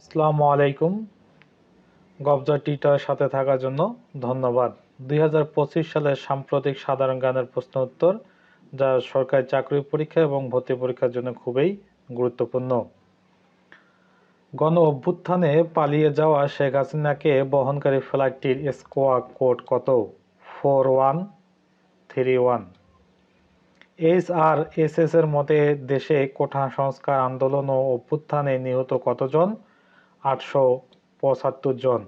আসসালামু আলাইকুম। গবজা টিটার সাথে থাকার জন্য ধন্যবাদ। দুই সালের সাম্প্রতিক সাধারণ জ্ঞানের প্রশ্ন উত্তর, যা সরকারি চাকরি পরীক্ষা এবং ভর্তি পরীক্ষার জন্য খুবই গুরুত্বপূর্ণ। গণ অভ্যুত্থানে পালিয়ে যাওয়া শেখ হাসিনাকে বহনকারী ফ্লাইটটির স্কোয়া কোড কত? Four one three one. H R S S এর মতে দেশে কোঠা সংস্কার আন্দোলন ও অভ্যুত্থানে নিহত কতজন? আটশো পঁচাত্তর জন।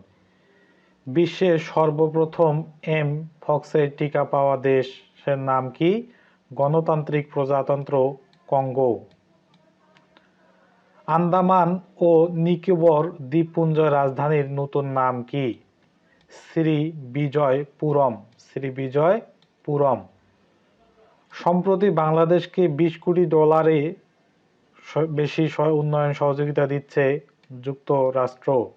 বিশ্বের সর্বপ্রথম এম ফক্সের টিকা পাওয়া দেশের নাম কি? গণতান্ত্রিক প্রজাতন্ত্র কঙ্গো। আন্দামান ও নিকোবর দ্বীপপুঞ্জের রাজধানীর নতুন নাম কি? শ্রী বিজয়পুরম শ্রী বিজয়পুরম সম্প্রতি বাংলাদেশকে বিশ কোটি ডলারে বেশি উন্নয়ন সহযোগিতা দিচ্ছে যুক্তরাষ্ট্র।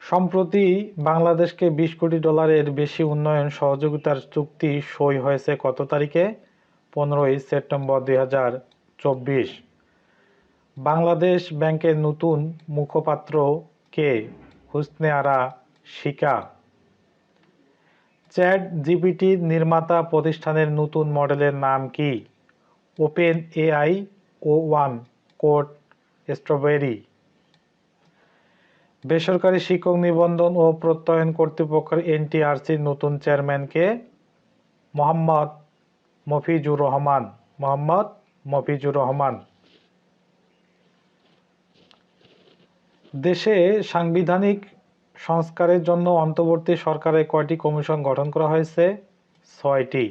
সম্প্রতি বাংলাদেশকে বিশ কোটি ডলারের বেশি উন্নয়ন সহযোগিতার চুক্তি সই হয়েছে কত তারিখে? পনেরোই সেপ্টেম্বর দুই হাজার চব্বিশ। বাংলাদেশ ব্যাংকের নতুন মুখপাত্র কে? হুসনে আরা শিকা। চ্যাট জিপিটি নির্মাতা প্রতিষ্ঠানের নতুন মডেলের নাম কি? Open AI O one code strawberry. বেসরকারি শিক্ষক নিবন্ধন ও প্রত্যয়ন কর্তৃপক্ষের এনটিআরসির নতুন চেয়ারম্যানকে মোহাম্মদ মফিজুর রহমান। মোহাম্মদ মফিজুর রহমান। দেশে সাংবিধানিক সংস্কারের জন্য অন্তর্বর্তী সরকারের কয়টি কমিশন গঠন করা হয়েছে? ছয়টি।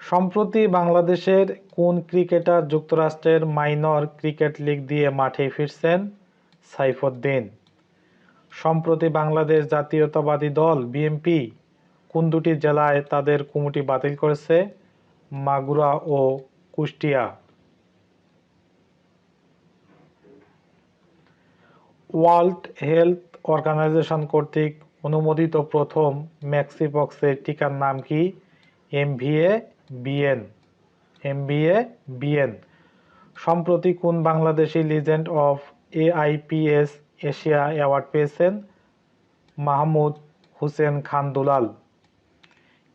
সম্প্রতি বাংলাদেশের কোন ক্রিকেটার যুক্তরাষ্ট্রের মাইনর ক্রিকেট লিগ দিয়ে মাঠে ফিরছেন? সাইফুদ্দিন। সম্প্রতি বাংলাদেশ জাতীয়তাবাদী দল বিএনপি কোন দুটি জেলায় তাদের কমিটি বাতিল করেছে? মাগুরা ও কুষ্টিয়া। ওয়ার্ল্ড হেলথ অর্গানাইজেশন কর্তৃক অনুমোদিত প্রথম ম্যাক্সিপক্সের টিকার নাম কি? MVA BN. MBA BN. সম্প্রতি কোন Bangladeshi legend of AIPS Asia award পেয়েছেন? মাহমুদ হুসেন খান দুলাল।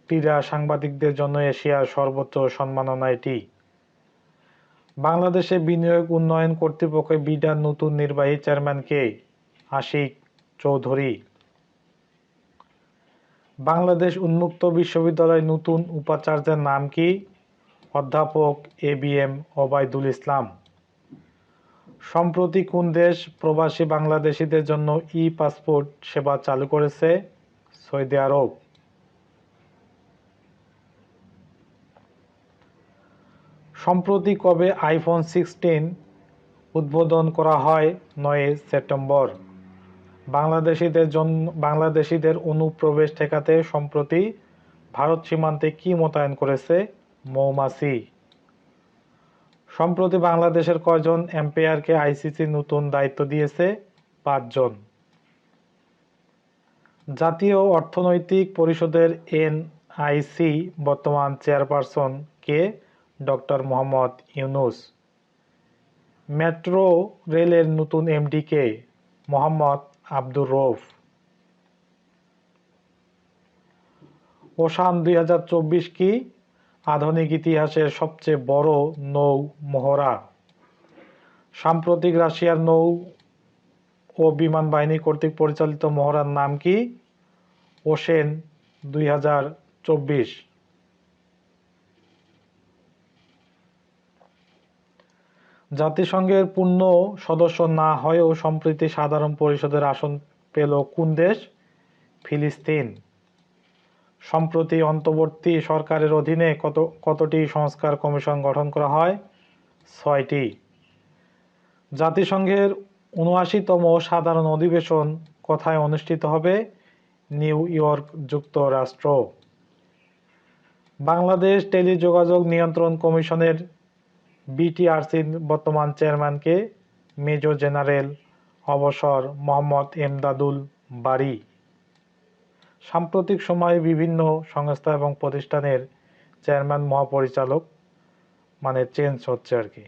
ক্রীড়া সাংবাদিকদের জন্য এশিয়ার সর্বোচ্চ সম্মাননা এটি। বাংলাদেশে বিনিয়োগ উন্নয়ন কর্তৃপক্ষের বিডার নতুন নির্বাহী চেয়ারম্যানকে আশিক চৌধুরী। বাংলাদেশ উন্মুক্ত বিশ্ববিদ্যালয়ের নতুন উপাচার্যের নাম কি? অধ্যাপক A B M Obaidul Islam. সম্প্রতি কোন দেশ প্রবাসী বাংলাদেশিদের জন্য ই পাসপোর্ট সেবা চালু করেছে? Saudi Arabia. সম্প্রতি কবে আইফোন সিক্সটিন উদ্বোধন করা হয় নয় সেপ্টেম্বর? বাংলাদেশিদের জন্য বাংলাদেশিদের অনুপ্রবেশ ঠেকাতে সম্প্রতি ভারত সীমান্তে কি মোতায়েন করেছে মৌমাছি? সম্প্রতি বাংলাদেশের কয়জন এম্পায়ারকে আইসিসি নতুন দায়িত্ব দিয়েছে? পাঁচজন। জাতীয় অর্থনৈতিক পরিষদের এনআইসি বর্তমান চেয়ারপারসন কে ডক্টর মোহাম্মদ ইউনুস। মেট্রো রেলের নতুন এমডি কে? মোহাম্মদ আব্দুর রৌফ ওশান দুই কি আধুনিক ইতিহাসের সবচেয়ে বড় নৌ মহড়া? সাম্প্রতিক রাশিয়ার নৌ ও বিমান বাহিনী কর্তৃক পরিচালিত মহড়ার নাম কি? ওশেন দুই হাজার চব্বিশ। জাতিসংঘের পূর্ণ সদস্য না হয়েও সম্প্রতি সাধারণ পরিষদের আসন পেল কোন দেশ? ফিলিস্তিন। সম্প্রতি অন্তর্বর্তী সরকারের অধীনে কত, কতটি সংস্কার কমিশন গঠন করা হয়? ছয়টি। জাতিসংঘের উনআশিতম সাধারণ অধিবেশন কোথায় অনুষ্ঠিত হবে? নিউ ইয়র্ক যুক্তরাষ্ট্র। বাংলাদেশ টেলিযোগাযোগ নিয়ন্ত্রণ কমিশনের বিটিআরসির বর্তমান চেয়ারম্যানকে মেজর জেনারেল অবসর মোহাম্মদ এমদাদুল বারী। সাম্প্রতিক সময়ে বিভিন্ন সংস্থা এবং প্রতিষ্ঠানের চেয়ারম্যান মহাপরিচালক মানে চেঞ্জ হচ্ছে আর কি।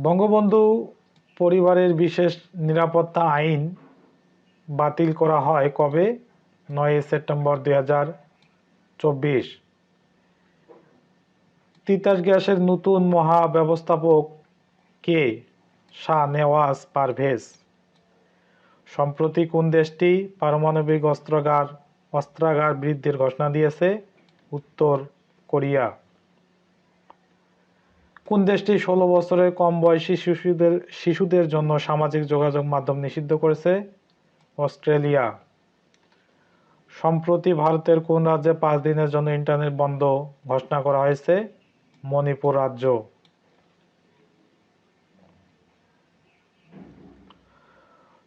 বঙ্গবন্ধু পরিবারের বিশেষ নিরাপত্তা আইন বাতিল করা হয় কবে? নয় সেপ্টেম্বর দুই হাজার চব্বিশ। তিতাস গ্যাসের নতুন মহা ব্যবস্থাপক কে? শাহ নেওয়াজ পারভেজ। সম্প্রতি কোন দেশটি পারমাণবিক অস্ত্রাগার অস্ত্রাগার বৃদ্ধির ঘোষণা দিয়েছে? উত্তর কোরিয়া। কোন দেশটি ষোলো বছরের কম বয়সী শিশুদের শিশুদের জন্য সামাজিক যোগাযোগ মাধ্যম নিষিদ্ধ করেছে? অস্ট্রেলিয়া। সম্প্রতি ভারতের কোন রাজ্যে পাঁচ দিনের জন্য ইন্টারনেট বন্ধ ঘোষণা করা হয়েছে? মণিপুর রাজ্য।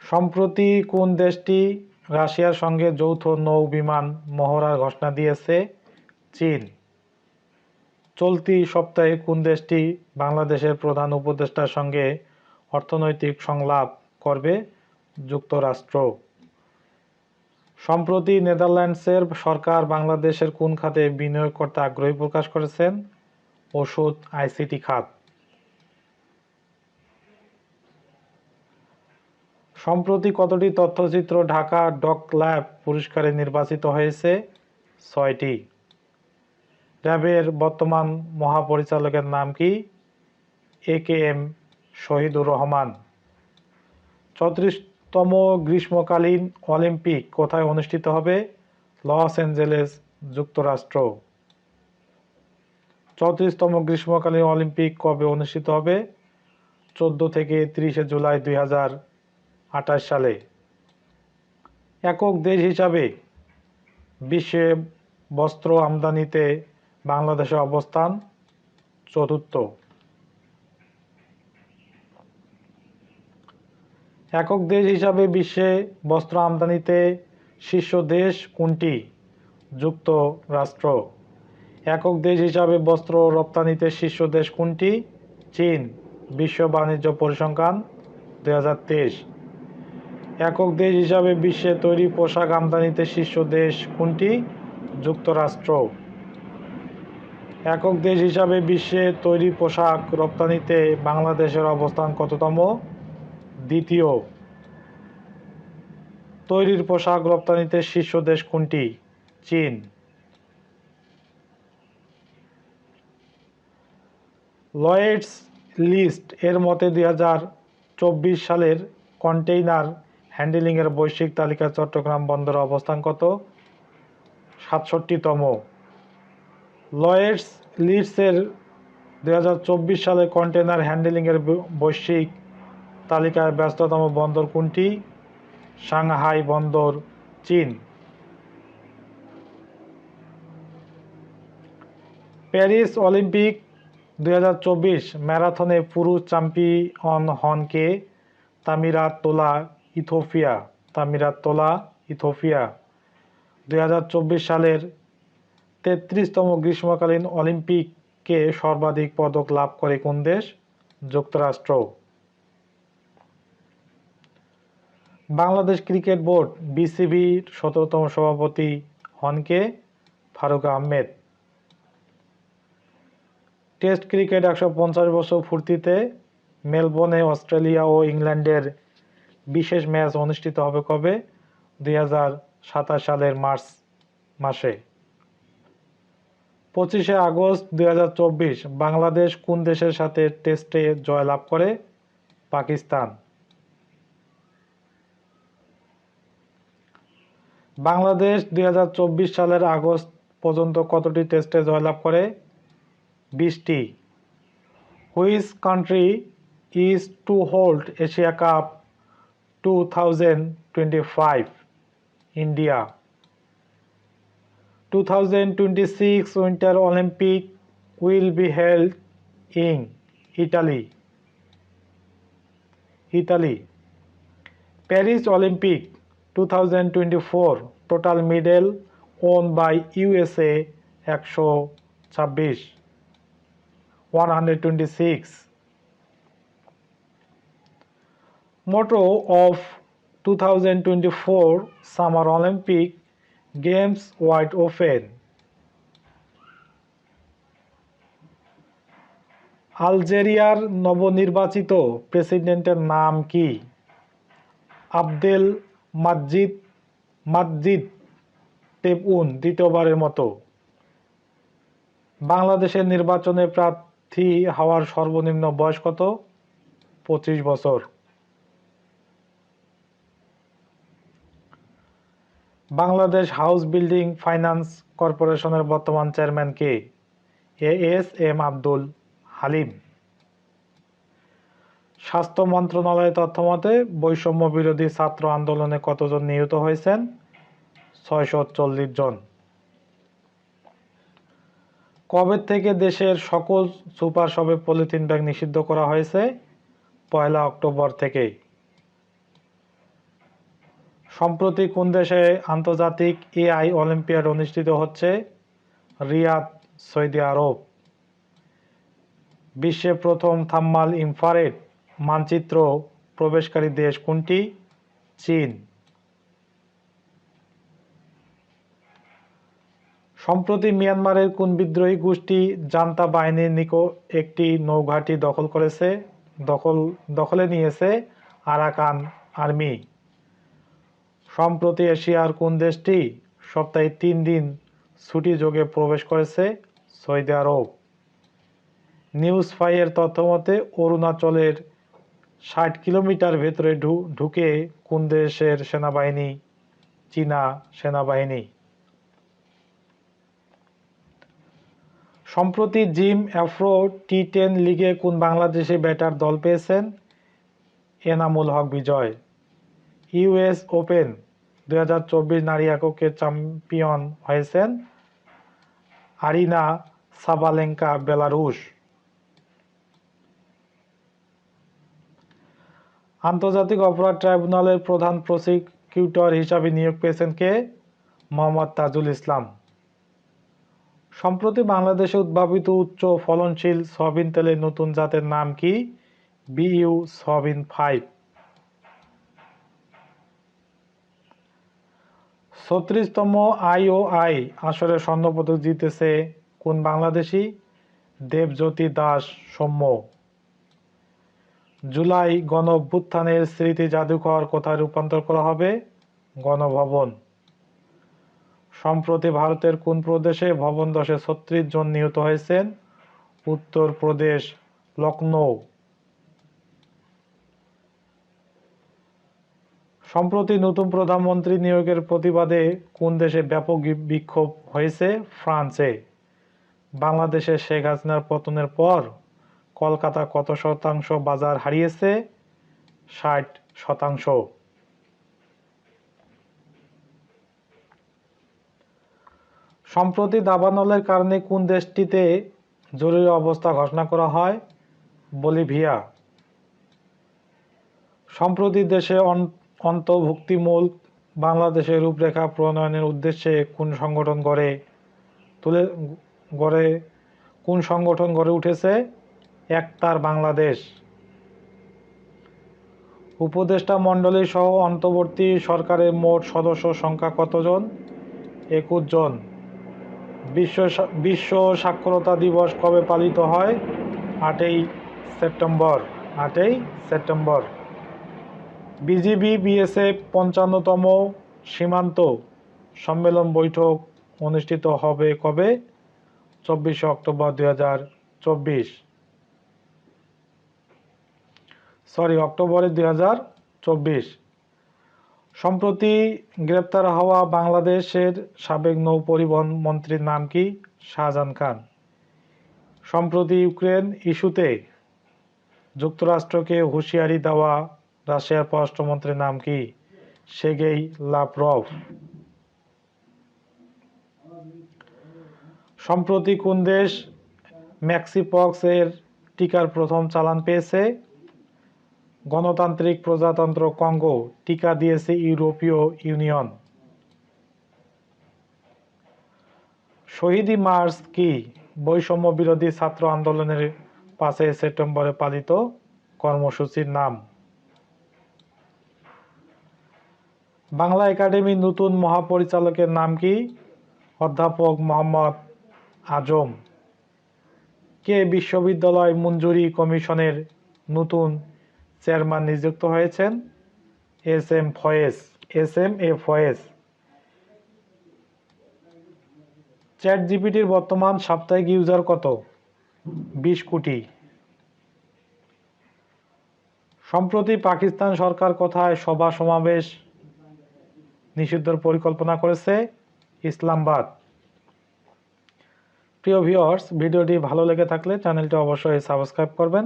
সম্প্রতি কোন দেশটি রাশিয়ার সঙ্গে যৌথ নৌ বিমান মহড়ার ঘোষণা দিয়েছে? চীন। চলতি সপ্তাহে কোন দেশটি বাংলাদেশের প্রধান উপদেষ্টার সঙ্গে অর্থনৈতিক সংলাপ করবে? যুক্তরাষ্ট্র। সম্প্রতি নেদারল্যান্ডসের সরকার বাংলাদেশের কোন খাতে বিনিয়োগ করতে আগ্রহী প্রকাশ করেছেন? ওষুধ, আইসিটি খাত। সম্প্রতি কতটি তথ্যচিত্র ঢাকা ডক ল্যাব পুরস্কারে নির্বাচিত হয়েছে? ছয়টি। র্যাবের বর্তমান মহাপরিচালকের নাম কি? A K M Shahidur Rahman. চৌত্রিশতম গ্রীষ্মকালীন অলিম্পিক কোথায় অনুষ্ঠিত হবে? লস অ্যাঞ্জেলেস যুক্তরাষ্ট্র। চৌত্রিশতম গ্রীষ্মকালীন অলিম্পিক কবে অনুষ্ঠিত হবে? চোদ্দ থেকে তিরিশে জুলাই দুই হাজার আঠাশ সালে। একক দেশ হিসাবে বিশ্বে বস্ত্র আমদানিতে বাংলাদেশের অবস্থান চতুর্থ। একক দেশ হিসাবে বিশ্বে বস্ত্র আমদানিতে শীর্ষ দেশ কোনটি? যুক্তরাষ্ট্র। একক দেশ হিসাবে বস্ত্র রপ্তানিতে শীর্ষ দেশ কোনটি? চীন, বিশ্ব বাণিজ্য পরিসংখ্যান, দুই হাজার তেইশ। একক দেশ হিসাবে বিশ্বে তৈরি পোশাক আমদানিতে শীর্ষ দেশ কোনটি? যুক্তরাষ্ট্র। একক দেশ হিসাবে বিশ্বে তৈরি পোশাক রপ্তানিতে বাংলাদেশের অবস্থান কততম? দ্বিতীয়। তৈরির পোশাক রপ্তানিতে শীর্ষ দেশ কোনটি? চীন। লয়েডস লিস্ট এর মতে দুই চব্বিশ সালের কন্টেইনার হ্যান্ডেলিংয়ের বৈশ্বিক তালিকা চট্টগ্রাম বন্দরের অবস্থান কত? সাতষট্টিতম। লয়েডস লিডসের দুই সালে কন্টেনার হ্যান্ডেলিংয়ের বৈশ্বিক তালিকায় ব্যস্ততম বন্দর কোনটি? সাংহাই বন্দর, চীন। প্যারিস অলিম্পিক দুই হাজার চব্বিশ ম্যারাথনে পুরুষ চ্যাম্পিয়ন হন কে? তামিরাত তোলা ইথোপিয়া। তামিরাত তোলা ইথোপিয়া। দুই হাজার চব্বিশ সালের তেত্রিশতম গ্রীষ্মকালীন অলিম্পিকে সর্বাধিক পদক লাভ করে কোন দেশ? যুক্তরাষ্ট্র। বাংলাদেশ ক্রিকেট বোর্ড বিসিবির সতেরোতম সভাপতি হনকে ফারুক আহমেদ। টেস্ট ক্রিকেট একশো পঞ্চাশ বছর ফুর্তিতে মেলবোর্নে, অস্ট্রেলিয়া ও ইংল্যান্ডের বিশেষ ম্যাচ অনুষ্ঠিত হবে কবে? দুই হাজার সাতাশ সালের মার্চ মাসে। পঁচিশে আগস্ট দুই হাজার চব্বিশ, বাংলাদেশ কোন দেশের সাথে টেস্টে জয়লাভ করে? পাকিস্তান। বাংলাদেশ দুই হাজার চব্বিশ সালের আগস্ট পর্যন্ত কতটি টেস্টে জয়লাভ করে? বিশটি which country is to hold Asia cup two thousand twenty five India two thousand twenty six winter Olympic will be held in Italy Italy Paris Olympic 2024 total medal won by USA একশো ছাব্বিশ one hundred twenty six motto of two thousand twenty four summer Olympic games wide open আলজেরিয়ার নবনির্বাচিত প্রেসিডেন্টের নাম কি? Abdel মাজিদ মাজিদ টেবউন দ্বিতীয়বারের মতো। বাংলাদেশের নির্বাচনে প্রার্থী হওয়ার সর্বনিম্ন বয়স কত? পঁচিশ বছর। বাংলাদেশ হাউস বিল্ডিং ফাইন্যান্স কর্পোরেশনের বর্তমান chairman K? A S M Abdul Halim. স্বাস্থ্য মন্ত্রণালয়ের তথ্যমতে, বৈষম্য বিরোধী ছাত্র আন্দোলনে কতজন নিহত হয়েছেন? ছয়শো চল্লিশ জন। কবে থেকে দেশের সকল সুপার শপে পলিথিন ব্যাগ নিষিদ্ধ করা হয়েছে? পয়লা অক্টোবর থেকে সম্প্রতি কোন দেশে আন্তর্জাতিক এআই অলিম্পিয়াড অনুষ্ঠিত হচ্ছে? Riyadh, Saudi Arabia. বিশ্বে প্রথম থাম্মাল ইনফ্রারেড মানচিত্র প্রবেশকারী দেশ কোনটি? চীন। সম্প্রতি মিয়ানমারের কোন বিদ্রোহী গোষ্ঠী জান্তা বাহিনীর নিকো একটি নৌঘাঁটি দখল করেছে, দখল, দখলে নিয়েছে আরাকান আর্মি। সম্প্রতি এশিয়ার কোন দেশটি সপ্তাহে তিন দিন ছুটি যোগে প্রবেশ করেছে? সৌদি আরব। নিউজ ফাইয়ের তথ্যমতে অরুণাচলের ষাট কিলোমিটার ভেতরে ঢুকে কোন দেশের সেনাবাহিনী? চীনা সেনাবাহিনী। সম্প্রতি জিম অ্যাফ্রো টি টেন লিগে কোন বাংলাদেশি ব্যাটার দল পেয়েছেন? এনামুল হক বিজয়। ইউএস ওপেন দুই হাজার চব্বিশ নারী এককের চ্যাম্পিয়ন হয়েছেন আরিনা সাবালেঙ্কা বেলারুশ। আন্তর্জাতিক অপরাধ ট্রাইব্যুনালের প্রধান প্রসিকিউটর হিসাবে নিয়োগ পেয়েছেন কে? মোহাম্মদ তাজুল ইসলাম। সম্প্রতি বাংলাদেশে উদ্ভাবিত উচ্চ ফলনশীল সয়াবিন তেলের নতুন জাতের নাম কি? BU soybean five. ছত্রিশতম আইওআই আসরে স্বর্ণপদক জিতেছে কোন বাংলাদেশি? দেবজ্যোতি দাস সৌম্য। জুলাই গণ স্মৃতি জাদুঘর কোথায় রূপান্তর করা হবে? গণভবন। সম্প্রতি ভারতের কোন প্রদেশে ভবন দশে ছত্রিশ জন নিহত হয়েছেন? উত্তর প্রদেশ লখনৌ সম্প্রতি নতুন প্রধানমন্ত্রী নিয়োগের প্রতিবাদে কোন দেশে ব্যাপক বিক্ষোভ হয়েছে? ফ্রান্সে। বাংলাদেশে শেখ হাসিনার পতনের পর কলকাতা কত শতাংশ বাজার হারিয়েছে? ষাট শতাংশ। সম্প্রতি দাবানলের কারণে কোন দেশটিতে জরুরি অবস্থা ঘোষণা করা হয়? বলিভিয়া। সম্প্রতি দেশে অন- অন্তর্ভুক্তিমূলক বাংলাদেশের রূপরেখা প্রণয়নের উদ্দেশ্যে কোন সংগঠন গড়ে তুলে, গড়ে, কোন সংগঠন গড়ে উঠেছে? একতার বাংলাদেশ। উপদেষ্টা মণ্ডলী সহ অন্তর্বর্তী সরকারের মোট সদস্য সংখ্যা কতজন? একুশ জন। বিশ্ব বিশ্ব সাক্ষরতা দিবস কবে পালিত হয়? আটই সেপ্টেম্বর আটই সেপ্টেম্বর। বিজিবি বিএসএফ পঞ্চান্নতম সীমান্ত সম্মেলন বৈঠক অনুষ্ঠিত হবে কবে? চব্বিশে অক্টোবর দুই হাজার চব্বিশ। সরি অক্টোবরে দুই হাজার চব্বিশ। সম্প্রতি গ্রেপ্তার হওয়া বাংলাদেশের সাবেক নৌ পরিবহন মন্ত্রীর নাম কি? শাহজাহান খান। সম্প্রতি ইউক্রেন ইস্যুতে যুক্তরাষ্ট্রকে হুঁশিয়ারি দেওয়া রাশিয়ার পররাষ্ট্রমন্ত্রীর নাম কি? সেগেই লাভরভ সম্প্রতি কোন দেশ ম্যাক্সিপক্স এর টিকার প্রথম চালান পেয়েছে? গণতান্ত্রিক প্রজাতন্ত্র কঙ্গো টিকা দিয়েছে ইউরোপীয় ইউনিয়ন। শহীদি মার্চ কি বৈষম্য বিরোধী ছাত্র আন্দোলনের পাঁচই সেপ্টেম্বরে পালিত কর্মসূচির নাম? বাংলা একাডেমির নতুন মহাপরিচালকের নাম কি? অধ্যাপক মোহাম্মদ আজম। কে বিশ্ববিদ্যালয় মঞ্জুরি কমিশনের নতুন চেয়ারম্যান নিযুক্ত হয়েছেন S M Faiz, S M A Faiz. Chat জিপিটির বর্তমান সাপ্তাহিক ইউজার কত? বিশ কোটি। সম্প্রতি পাকিস্তান সরকার কোথায় সভা সমাবেশ নিষিদ্ধর পরিকল্পনা করেছে? ইসলামাবাদ। প্রিয় ভিউয়ার্স ভিডিওটি ভালো লেগে থাকলে চ্যানেলটি অবশ্যই সাবস্ক্রাইব করবেন।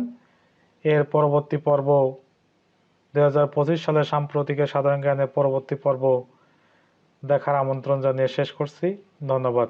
এর পরবর্তী পর্ব দু সালে সাম্প্রতিকের সাধারণ জ্ঞানের পরবর্তী পর্ব দেখার আমন্ত্রণ জানিয়ে শেষ করছি। ধন্যবাদ।